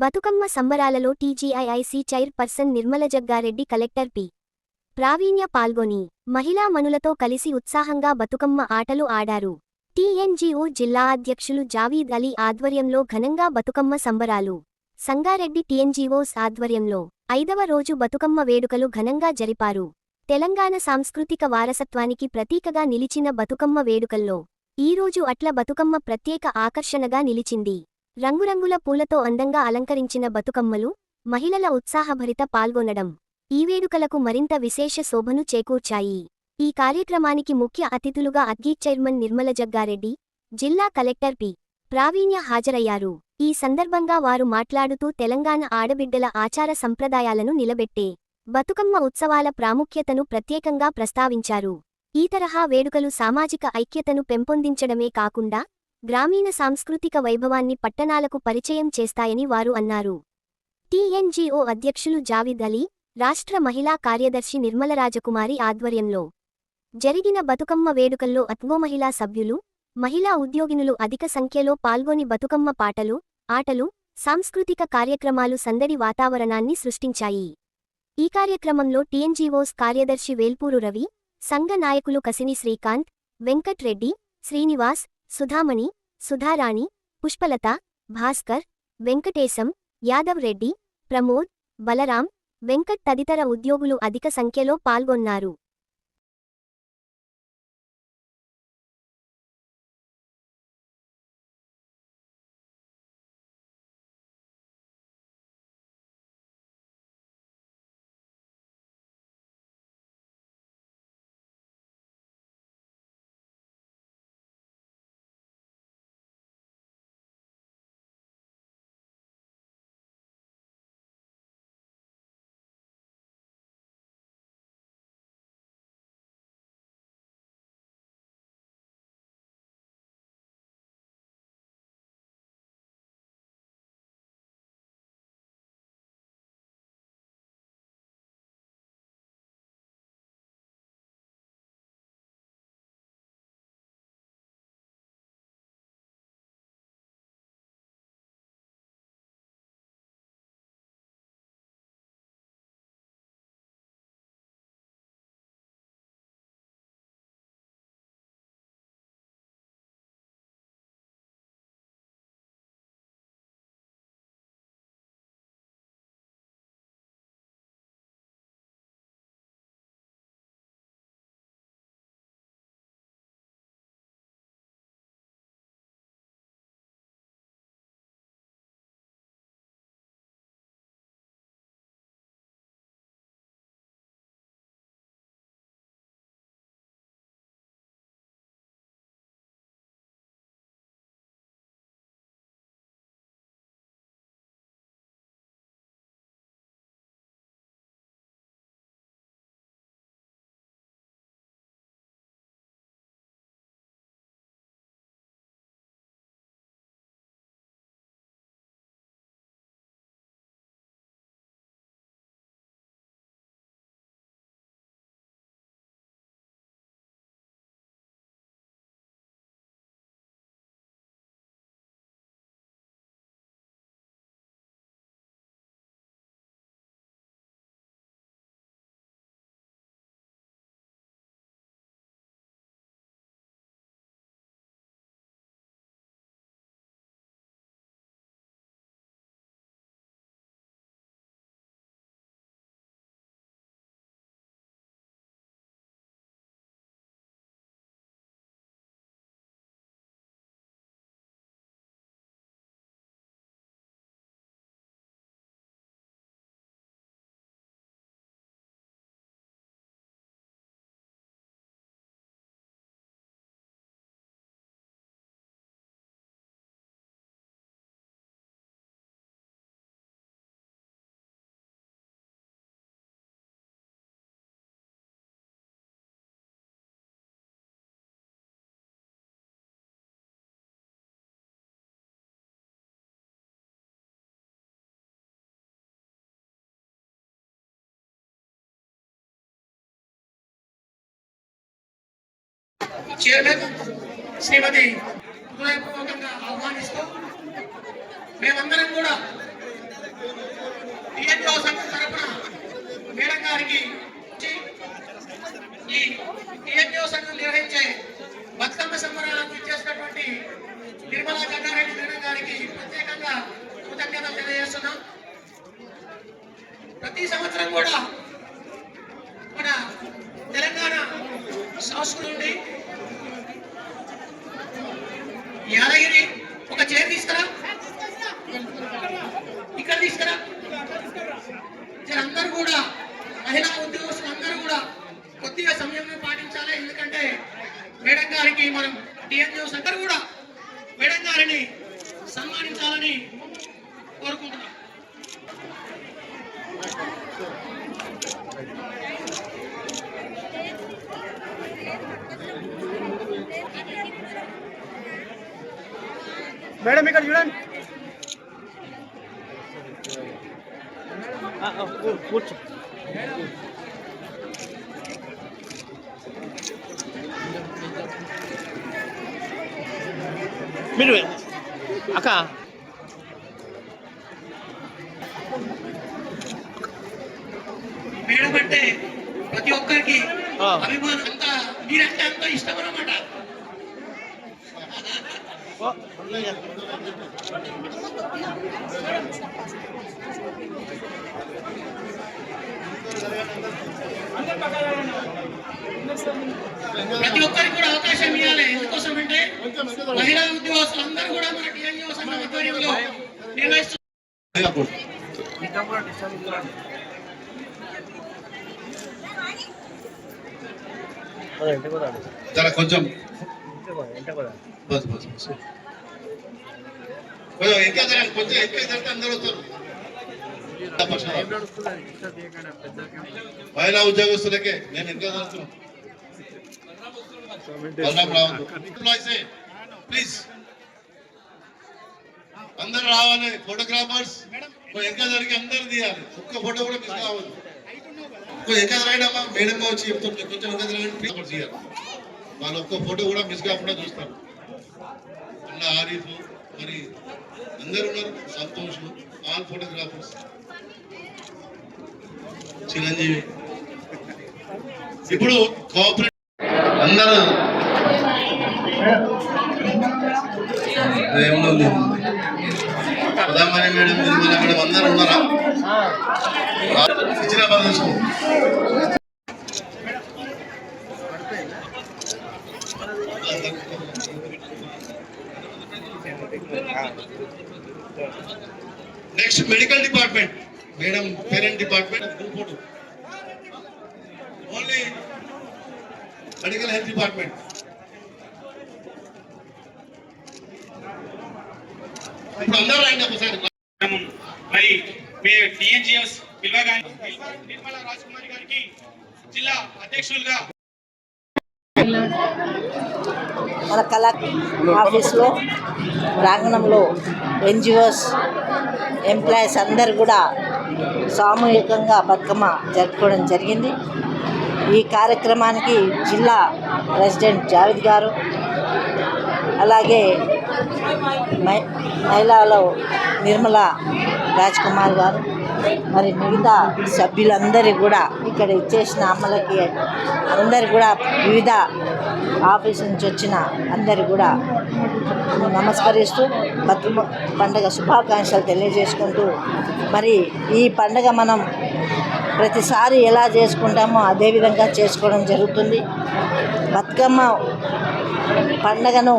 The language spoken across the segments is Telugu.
బతుకమ్మ సంబరాలలో TGIIC chairperson Nirmala Jaggareddy collector P. Praveenya పాల్గొని మహిళా మనులతో కలిసి ఉత్సాహంగా బతుకమ్మ ఆటలు ఆడారు. టీఎన్జీఓ జిల్లా అధ్యక్షులు జావీద్ అలీ ఆధ్వర్యంలో ఘనంగా బతుకమ్మ సంబరాలు. సంగారెడ్డి టీఎన్జీఓస్ ఆధ్వర్యంలో ఐదవ రోజు బతుకమ్మ వేడుకలు ఘనంగా జరిపారు. తెలంగాణ సాంస్కృతిక వారసత్వానికి ప్రతీకగా నిలిచిన బతుకమ్మ వేడుకల్లో ఈరోజు అట్ల బతుకమ్మ ప్రత్యేక ఆకర్షణగా నిలిచింది. రంగురంగుల పూలతో అందంగా అలంకరించిన బతుకమ్మలు మహిళల ఉత్సాహభరిత పాల్గొనడం. ఈ వేడుకలకు మరింత విశేష శోభను చేకూర్చాయి. ఈ కార్యక్రమానికి ముఖ్య అతిథులుగా అగ్గి చైర్మన్ నిర్మల జగ్గారెడ్డి జిల్లా కలెక్టర్ పి. ప్రావీణ్య హాజరయ్యారు. ఈ సందర్భంగా వారు మాట్లాడుతూ తెలంగాణ ఆడబిడ్డల ఆచార సంప్రదాయాలను నిలబెట్టే బతుకమ్మ ఉత్సవాల ప్రాముఖ్యతను ప్రత్యేకంగా ప్రస్తావించారు. ఈ తరహా వేడుకలు సామాజిక ఐక్యతను పెంపొందించడమే కాకుండా గ్రామీణ సాంస్కృతిక వైభవాన్ని పట్టణాలకు పరిచయం చేస్తాయని వారు అన్నారు. టీఎన్జీఓ అధ్యక్షులు జావిద్ అలీ రాష్ట్ర మహిళా కార్యదర్శి నిర్మల రాజకుమారి ఆధ్వర్యంలో జరిగిన బతుకమ్మ వేడుకల్లో అత్వో మహిళా సభ్యులు మహిళా ఉద్యోగినులు అధిక సంఖ్యలో పాల్గొని బతుకమ్మ పాటలు ఆటలు సాంస్కృతిక కార్యక్రమాలు సందడి వాతావరణాన్ని సృష్టించాయి. ఈ కార్యక్రమంలో టీఎన్జీఓస్ కార్యదర్శి వేల్పూరు రవి సంఘ నాయకులు కసిని శ్రీకాంత్ వెంకట్ రెడ్డి శ్రీనివాస్ సుధామణి సుధారాణి పుష్పలత భాస్కర్ వెంకటేశం యాదవ్ రెడ్డి ప్రమోద్ బలరాం వెంకట్ తదితర ఉద్యోగులు అధిక సంఖ్యలో పాల్గొన్నారు. చైర్మన్ శ్రీమతి హృదయపూర్వకంగా ఆహ్వానిస్తూ మేమందరం కూడా పిఎన్ఓ సంఘం తరఫున మేడం గారికి ఈ పిఎన్ఓ సంఘం నిర్వహించే బతుకమ్మ సంబరాలకు ఇచ్చేసినటువంటి నిర్మలా గంగారెడ్డి మేడం గారికి ప్రత్యేకంగా కృతజ్ఞతలు తెలియజేస్తున్నాం. ప్రతి సంవత్సరం కూడా మన తెలంగాణ సంస్కృతి నుండి యాదగిరి ఒక చైర్ తీసుకురా. ఇక్కడ తీసుకురా. అందరూ కూడా మహిళా ఉద్యోగస్తులు అందరూ కూడా కొద్దిగా సమయం పాటించాలి. ఎందుకంటే మేడం గారికి మనం టీఎన్జిఓస్ అందరూ కూడా మేడం గారిని సన్మానించాలని కోరుకుంటున్నాం. మేడం ఇక్కడ చూడండి. ఆ, ఆ, కూ- కూర్చో. మీరు అక్క. మేడం అంటే ప్రతి ఒక్కరికి. అభిమానం అంత మీరంటే అంత ఇష్టం అన్నమాట ఓ, ప్రతి ఒక్కరికి కూడా అవకాశం ఇవ్వాలి. ఎందుకోసం అంటే మహిళా ఉద్యోగస్తులు అందరూ కూడా మన టీఎన్జిఓ సంఘం ఆధ్వర్యంలో నిర్వహిస్తున్నారు కొంచెం. ఇంటికి పోదా, బస్ బస్ బస్ కొంచెం కొంచెం ఎక్కువ జరిగితే అందరూ వస్తారు. మహిళా ఉద్యోగస్తులకే నేను ఇంకా ప్లీజ్ అందరు రావాలి ఫోటోగ్రాఫర్స్ ఇంకా జరిగి అందరు తీయాలి. ఒక్క ఫోటో కూడా మిస్ కావద్దు ఇంకా రాయడమ్మా మేడం వచ్చి చెప్తుంటే కొంచెం ఇంకా తీయాలి. వాళ్ళు ఒక్క ఫోటో కూడా మిస్ కాకుండా చూస్తారు. అన్న ఆరిఫ్. మరి అందరు ఉన్నారు. సంతోష్. All photographers. చిరంజీవి. ఇప్పుడు కోఆపరేట్ అందరూ. ప్రధానమంత్రి మేడం నిర్మలా మేడం అందరూ ఉన్నారా? ఇచ్చిన department. Madam parent department group only medical health department. ఇప్పుడు అందరూ రండి ఒకసారి. మరి మీ టిఎన్జిఎస్ పిల్వగా నిర్మల రాజకుమారి గారికి జిల్లా అధ్యక్షులుగా మన కలెక్టర్ ఆఫీస్లో ప్రాంగణంలో ఎన్జిఓస్ ఎంప్లాయీస్ అందరు కూడా సామూహికంగా బతుకమ్మ జరుపుకోవడం జరిగింది. ఈ కార్యక్రమానికి జిల్లా ప్రెసిడెంట్ జావేద్ గారు అలాగే మహిళలో నిర్మల రాజ్కుమార్ గారు మరి మిగతా సభ్యులందరూ కూడా ఇక్కడ ఇచ్చేసిన అమ్మలకి అందరు కూడా వివిధ ఆఫీస్ నుంచి వచ్చిన అందరు కూడా నమస్కరిస్తూ బతుకమ్మ పండగ శుభాకాంక్షలు తెలియజేసుకుంటూ మరి ఈ పండగ మనం ప్రతిసారి ఎలా చేసుకుంటామో అదేవిధంగా చేసుకోవడం జరుగుతుంది. బతుకమ్మ పండగను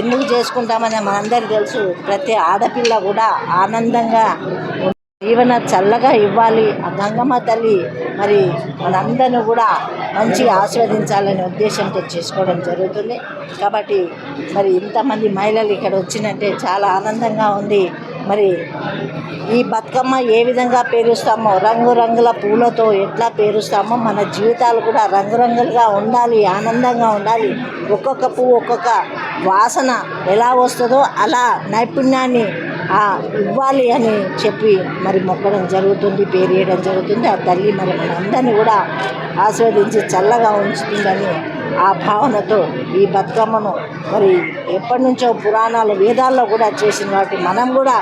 ఎందుకు చేసుకుంటామని మనందరికీ తెలుసు. ప్రతి ఆడపిల్ల కూడా ఆనందంగా జీవన చల్లగా ఇవ్వాలి. ఆ గంగమ్మ తల్లి మరి మనందరిని కూడా మంచిగా ఆస్వాదించాలనే ఉద్దేశంతో చేసుకోవడం జరుగుతుంది. కాబట్టి మరి ఇంతమంది మహిళలు ఇక్కడ వచ్చినట్టే చాలా ఆనందంగా ఉంది. మరి ఈ బతుకమ్మ ఏ విధంగా పేరుస్తామో రంగురంగుల పూలతో ఎట్లా పేరుస్తామో మన జీవితాలు కూడా రంగురంగులుగా ఉండాలి ఆనందంగా ఉండాలి. ఒక్కొక్క పువ్వు ఒక్కొక్క వాసన ఎలా వస్తుందో అలా నైపుణ్యాన్ని ఇవ్వాలి అని చెప్పి మరి మొక్కడం జరుగుతుంది పేరేయడం జరుగుతుంది. ఆ తల్లి మరి మనందరినీ కూడా ఆస్వాదించి చల్లగా ఉంచుతుందని ఆ భావనతో ఈ బతుకమ్మను మరి ఎప్పటి నుంచో పురాణాలు వేదాల్లో కూడా చేసిన వాటి మనం కూడా